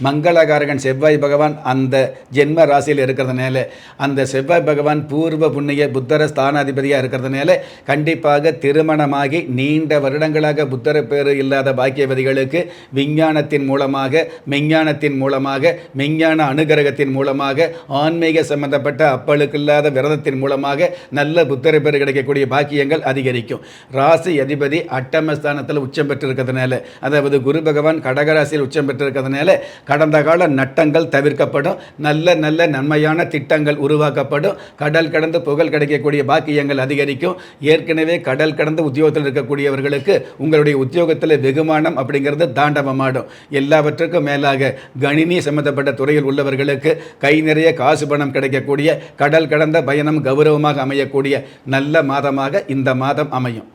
மங்களகாரகன் செவ்வாய் பகவான் அந்த ஜென்ம ராசியில் இருக்கிறதுனால அந்த செவ்வாய் பகவான் பூர்வ புண்ணிய புத்தர ஸ்தானாதிபதியாக இருக்கிறதுனால கண்டிப்பாக திருமணமாகி நீண்ட வருடங்களாக புத்தர பேர் இல்லாத பாக்கியவதிகளுக்கு விஞ்ஞானத்தின் மூலமாக மெஞ்ஞானத்தின் மூலமாக மெஞ்ஞான அனுகிரகத்தின் மூலமாக ஆன்மீக சம்பந்தப்பட்ட அப்பளுக்கு இல்லாத விரதத்தின் மூலமாக நல்ல புத்தர பேர் கிடைக்கக்கூடிய பாக்கியங்கள் அதிகரிக்கும். ராசி அதிபதி அட்டமஸ்தானத்தில் உச்சம் பெற்றிருக்கிறதுனால அதாவது குரு பகவான் கடகராசியில் உச்சம் பெற்றிருக்கிறதுனால கடந்த கால நட்டங்கள் தவிர்க்கப்படும். நல்ல நல்ல நன்மையான திட்டங்கள் உருவாக்கப்படும். கடல் கடந்து புகழ் கிடைக்கக்கூடிய பாக்கியங்கள் அதிகரிக்கும். ஏற்கனவே கடல் கடந்து உத்தியோகத்தில் இருக்கக்கூடியவர்களுக்கு உங்களுடைய உத்தியோகத்தில் வெகுமானம் அப்படிங்கிறது தாண்டவமாடும். எல்லாவற்றுக்கும் மேலாக கணினி சம்பந்தப்பட்ட துறையில் உள்ளவர்களுக்கு கை நிறைய காசு பணம் கிடைக்கக்கூடிய கடல் கடந்த பயணம் கௌரவமாக அமையக்கூடிய நல்ல மாதமாக இந்த மாதம் அமையும்.